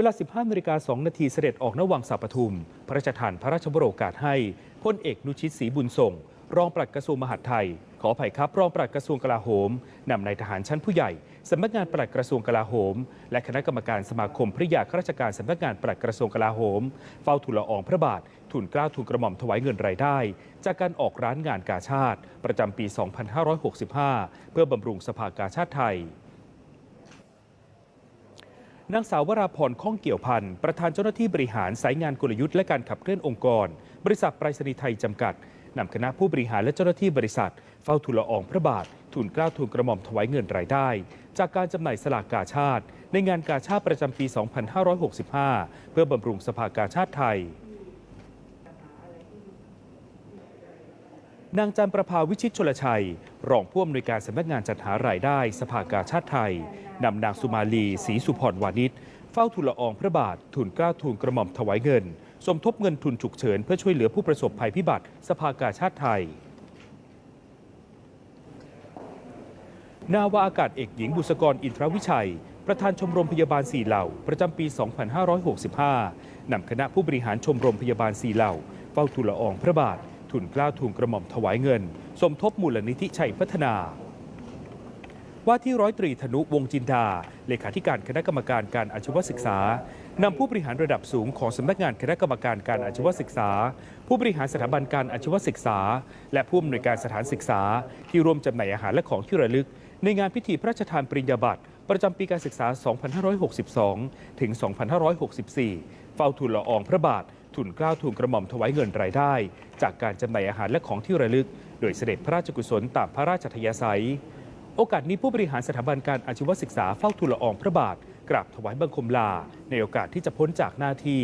เวลา 15นาฬิกา2นาทีเสด็จออกนวังสาปทุม พระราชทานพระราชบรโอกาสให้พลเอกนุชิตศรีบุญส่ง รองปลัดกระทรวงมหาดไทย ขออภัยครับรองปลัดกระทรวงกลาโหมนำนายทหารชั้นผู้ใหญ่สำนักงานปลัดกระทรวงกลาโหม และคณะกรรมการสมาคมพระยาข้าราชการสำนักงานปลัดกระทรวงกลาโหม เฝ้าทูลละอองพระบาททูลเกล้าทูลกระหม่อมถวายเงินรายได้ จากการออกร้านงานกาชาติ ประจำปี 2565 เพื่อบำรุงสภากาชาติไทย นางสาววราพรข้องเกี่ยวพันธ์ประธานเจ้าหน้าที่บริหารสายงานกลยุทธ์และการขับเคลื่อนองค์กร บริษัทไปรษณีย์ไทยจำกัดนำคณะผู้บริหารและเจ้าหน้าที่บริษัท เฝ้าทูลละอองพระบาททูลเกล้าทูลกระหม่อมถวายเงินรายได้ จากการจำหน่ายสลากกาชาติ ในงานกาชาติประจำปี 2565 เพื่อบำรุงสภากาชาติไทยนางจันประภาวิชิตชลชัย รองผู้อำนวยการสำนักงานจัดหารายได้สภากาชาติไทยนำนางสุมาลีศรีสุพรวานิชเฝ้าทูลละอองพระบาททุนเกล้าทูลกระหม่อมถวายเงิน สมทบเงินทุนฉุกเฉินเพื่อช่วยเหลือผู้ประสบภัยพิบัติสภากาชาติไทย นาวาอากาศเอกหญิงบุษกรอินทรวิชัย ประธานชมรมพยาบาลสี่เหล่า ประจำปี 2565นำคณะผู้บริหารชมรมพยาบาลสี่เหล่าเฝ้าทูลละอองพระบาท ทุนกล้าทูลกระหม่อมถวายเงิน สมทบมูลนิธิชัยพัฒนา ว่าที่ร้อยตรีธนุวงจินดา เลขาธิการคณะกรรมการการอาชีวศึกษานำผู้บริหารระดับสูงของสำนักงานคณะกรรมการการอาชีวศึกษา ผู้บริหารสถาบันการอาชีวศึกษา และผู้อำนวยการสถานศึกษา ที่ร่วมจำหน่ายอาหารและของที่ระลึก ในงานพิธีพระราชทานปริญญาบัตรประจำปีการศึกษา 2562 ถึง 2564 เฝ้าทูลละอองพระบาท ทุนเกล้าทุนกระหม่อมถวายเงินรายได้ จากการจำหน่ายอาหารและของที่ระลึก โดยเสด็จพระราชกุศลตามพระราชทยาศัย โอกาสนี้ผู้บริหารสถาบันการอาชีวศึกษาเฝ้าทูลละอองพระบาท กราบถวายบังคมลา ในโอกาสที่จะพ้นจากหน้าที่